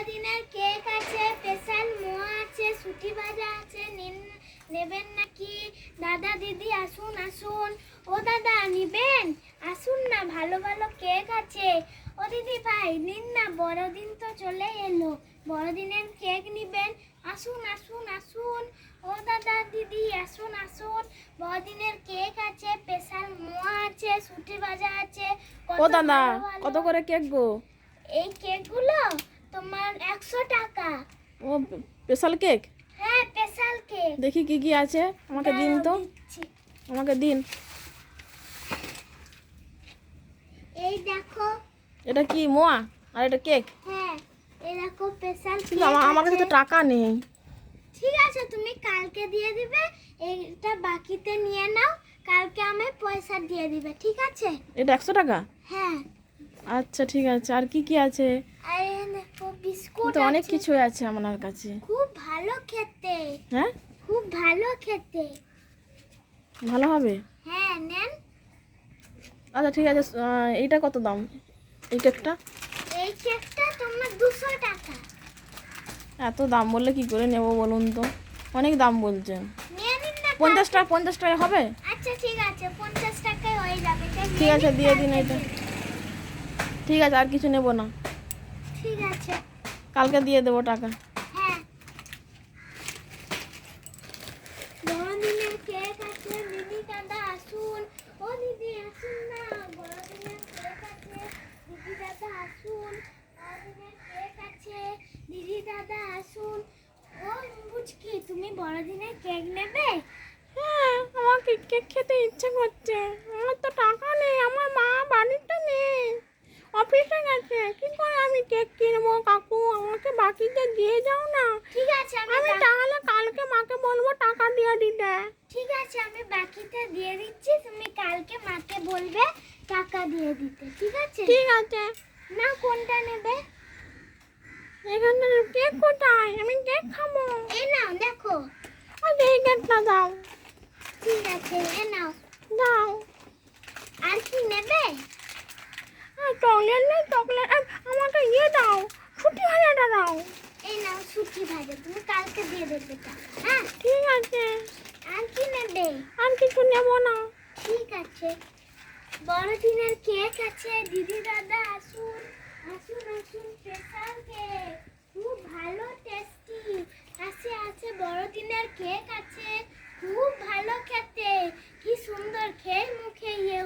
বড়দিনের কেক আছে স্পেশাল মোয়া আছে সুটি ভাজা আছে নিন নেবেন নাকি? দাদা দিদি আসুন আসুন। ও দাদা নিবেন? আসুন না ভালো ভালো কেক আছে। ও দিদি ভাই নিন না বড়দিন তো চলে এলো। বড়দিনের কেক নিবেন? আসুন আসুন আসুন। ও দাদা দিদি আসুন আসুন। বড়দিনের কেক আছে স্পেশাল মোয়া আছে সুটি ভাজা আছে। ও দাদা কত করে কেক গো? এই কেকগুলো তোমার একশো টাকা। ও স্পেশাল কেক হ্যাঁ স্পেশাল কেক দেখি কি কি আছে। আমাকে দিন তো। আমাকে দিন। এই দেখো। এটা কি মোয়া? আর এটা কেক হ্যাঁ এই দেখো স্পেশাল কিন্তু আমার আমার কাছে তো টাকা নেই। ঠিক আছে তুমি কালকে দিয়ে দিবে। এইটা বাকিতে নিয়ে নাও। কালকে আমি পয়সা দিয়ে দিবে ঠিক আছে? এটা একশো টাকা? হ্যাঁ। আচ্ছা ঠিক আছে। আর কি কি আছে? বিস্কুট তো অনেক। কিছু আছে আমার কাছে। খুব ভালো খেতে। হ্যাঁ? খুব ভালো খেতে। ভালো হবে? হ্যাঁ নেন। আচ্ছা ঠিক আছে এইটা কত দাম? এই কেকটা? এই কেকটা তোমার দুশো টাকা। এত দাম বললে কি করে নেব বলুন তো? অনেক দাম বলছেন। পঞ্চাশ টাকা পঞ্চাশ টাকা হবে? আচ্ছা ঠিক আছে পঞ্চাশ টাকায় হয়ে যাবে। ঠিক আছে দিয়ে দিন এটা ঠিক আছে আর কিছু নেব না। ঠিক আছে। কালকে দিয়ে দেবো টাকা। হ্যাঁ। বড়দিনের কেক আছে দিদি দাদা আসুন। ও দিদি আসুন না বড়দিনের কেক আছে দিদি দাদা আসুন। বড়দিনের কেক আছে দিদি দাদা আসুন। ও বুঝকি তুমি বড়দিনের কেক নেবে? হ্যাঁ আমার কেক খেতে ইচ্ছে করছে। আমার তো টাকা নেই আমার মা বাড়িতে নেই। অফিসে গেছে। কি করে আমি কেক কিনবো কাকু? আমাকে বাকিতে দিয়ে যাও না। ঠিক আছে আমি তাহলে কালকে মাকে বলব টাকা দিয়ে দিতে। ঠিক আছে আমি বাকিতে দিয়ে দিচ্ছি। তুমি কালকে মাকে বলবে টাকা দিয়ে দিতে। ঠিক আছে? ঠিক আছে। না কোনটা নেবে? এখানে কেক কোথায়? আমি কেক খাব। এই নাও দেখো। এই কেকটা দাও। ঠিক আছে এ নাও। দাও। আর কি নেবে? চকলেট নেই চকলেট আমাকে ইয়ে দাও ছুটি ভাজাটা দাও। এই নাও সুটি ভাজা তুমি কালকে দিয়ে দেবে হ্যাঁ? ঠিক আছে। আর কি নেবে? আর কিছু নেব না। ঠিক আছে। বড়দিনের কেক আছে দিদি দাদা আসুন আসুন আসুন স্পেশাল কেক। খুব ভালো টেস্টি আছে আছে বড়দিনের কেক আছে খুব ভালো খেতে কি সুন্দর খেয়ে মুখে ইয়ে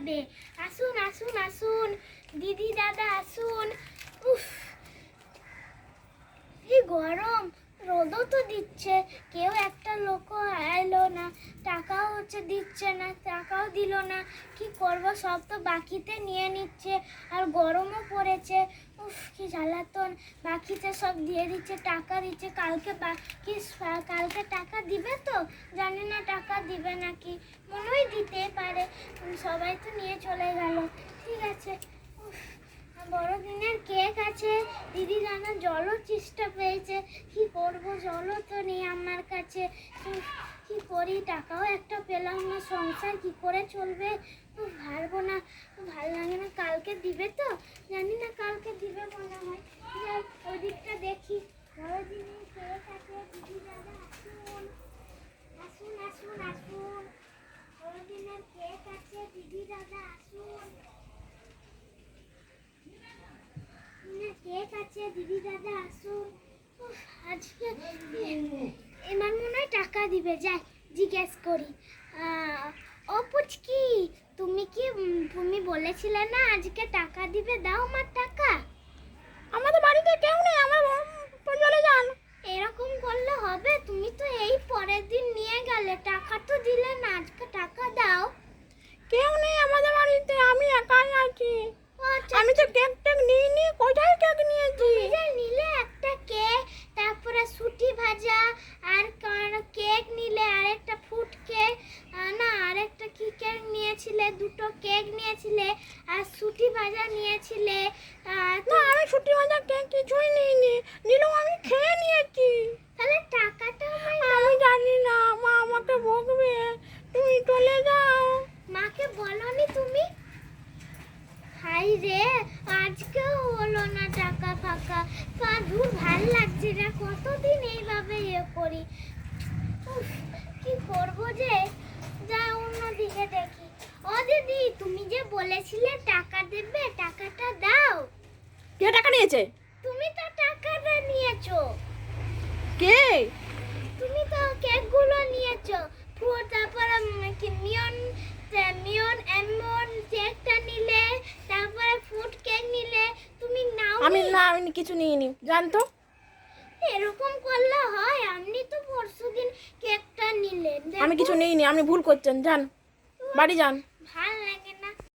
যাবে আসুন আসুন আসুন। দিদি, দাদা, আসুন। উফ। এই গরম। রোদও তো দিচ্ছে। কেউ একটা লোকও এলো না। টাকাও হচ্ছে দিচ্ছে না, টাকাও দিল না। কি করব? সব তো বাকিতে নিয়ে নিচ্ছে। আর গরমও পড়েছে। উফ, কি জ্বালাতন। বাকিতে সব দিয়ে দিচ্ছে, টাকা দিচ্ছে। কালকে বাকি কালকে টাকা দিবে তো? জানি না, টাকা দিবে নাকি। হয় দিতে পারে। সবাই তো নিয়ে চলে গেল। ঠিক আছে। বড়দিনের কেক আছে। দিদি জানা জলও চেষ্টা পেয়েছে কি করব? জলও তো নেই আমার কাছে। কি করি? টাকাও একটা পেলাম না। সংসার কি করে চলবে? পারব না। ভালো লাগে না। কালকে দিবে তো? জানি না কালকে দিবে মনে হয়। ওদিকটা দেখি বড়দিনের কেক আছে দিদি দাদা আসুন আসুন আসুন আসুন বড়দিনের কেক আছে দিদি দাদা আসুন না, আছে দিদি দাদা আসুন আজকে এবার মনে হয় টাকা দিবে যাই জিজ্ঞেস করি ও পুচকি তুমি কি তুমি বলেছিলে না আজকে টাকা দিবে দাও আমার টাকা আমাদের বাড়িতে কেউ নেই আমার চলে যান এরকম করলে হবে তুমি তো এই পরের দিন নিয়ে গেলে টাকা তো দিলে না আজকে টাকা দাও কেউ নেই আমাদের বাড়িতে আমি একাই আছি আমি তো কেক টেক নিয়ে নিয়ে কোথায় কেক নিয়েছি তুমি যে নিলে একটা কেক তারপরে সুটি ভাজা আর কার- কেক নিলে আরেকটা ফুড কেক আহ, না আরেকটা কি কেক নিয়েছিলে দুটো কেক নিয়েছিলে আর সুটি ভাজা নিয়েছিলে না আমি ছুটি ভাজা কেক কিছুই নিইনি। নিলেও আমি খেয়ে নিয়েছি। তাহলে টাকাটা আমি জানি না মা আমাকে বকবে। তুমি চলে যাও। মাকে বলনি তুমি। হাই রে আজকেও হলো না টাকা ফাঁকা। দূর ভালো লাগছে না। কতদিন এইভাবে ইয়ে করি? উফ, কি করব যা? বলেছিলে টাকা দেবে টাকাটা দাও। কে টাকা নিয়েছে? তুমি তো টাকাটা নিয়েছো। কে? তুমি তো কেকগুলো নিয়েছো। ফুড তারপরে কি মিয়ন মিয়ন এমন কেকটা নিলে তারপরে ফুড কেক নিলে তুমি নাও আমি না আমি কিছু নিইনি জানতো? এরকম করলে হয় আপনি তো পরশুদিন কেকটা নিলেন। আমি কিছু নিইনি আপনি ভুল করছেন যান বাড়ি যান। ভালো লাগে না।